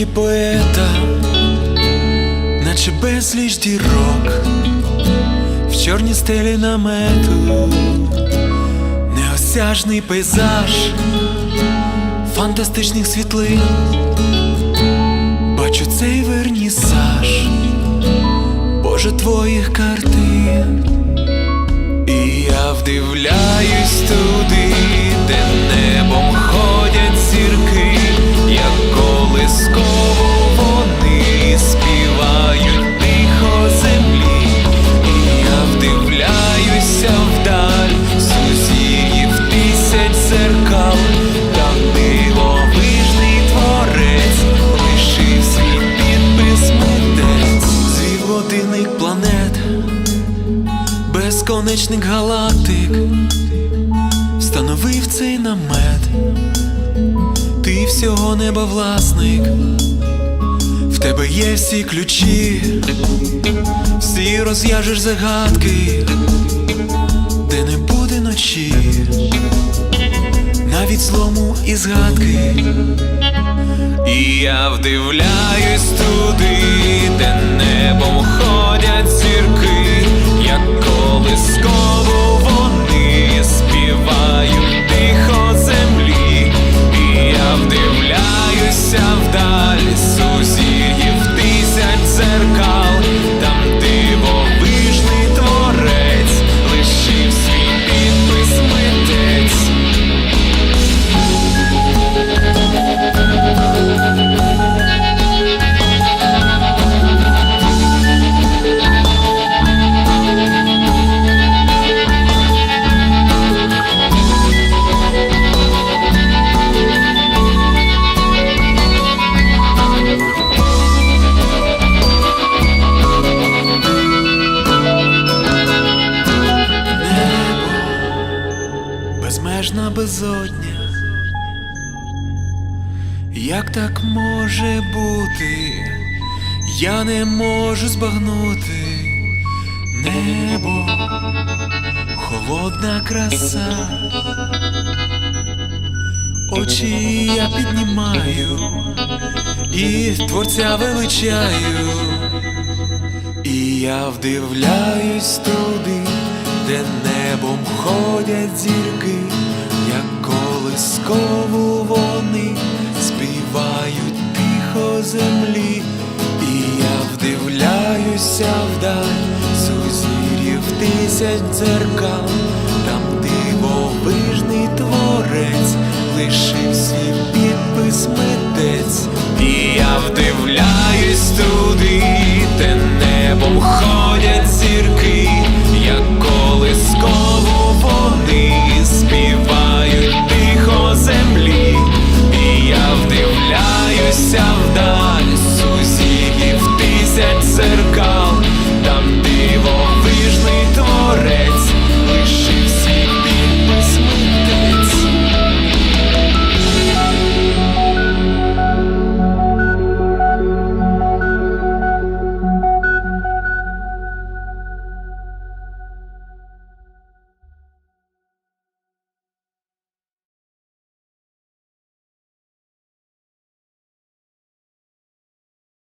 Візерунки поета, наче безліч дірок, в чорній стелі намету, неосяжний пейзаж, фантастичних світлин, бачу цей вернісаж, Боже твоїх картин, і я вдивляюсь туди, годинник планет. Безконечних галактик встановив цей намет, ти всього неба власник, в тебе є всі ключі, всі розв'яжеш загадки, де не буде ночі, навіть злому і згадки. І я вдивляюсь туди, безмежна безодня. Як так може бути? Я не можу збагнути небо, холодна краса, очі я піднімаю і творця величаю. І я вдивляюсь туди, де небом ходять зірки, як колискову вони співають тихо землі, і я вдивляюся вдаль з узір'їв тисяч дзеркал, там дивовижний творець лише. дивишся вдаль.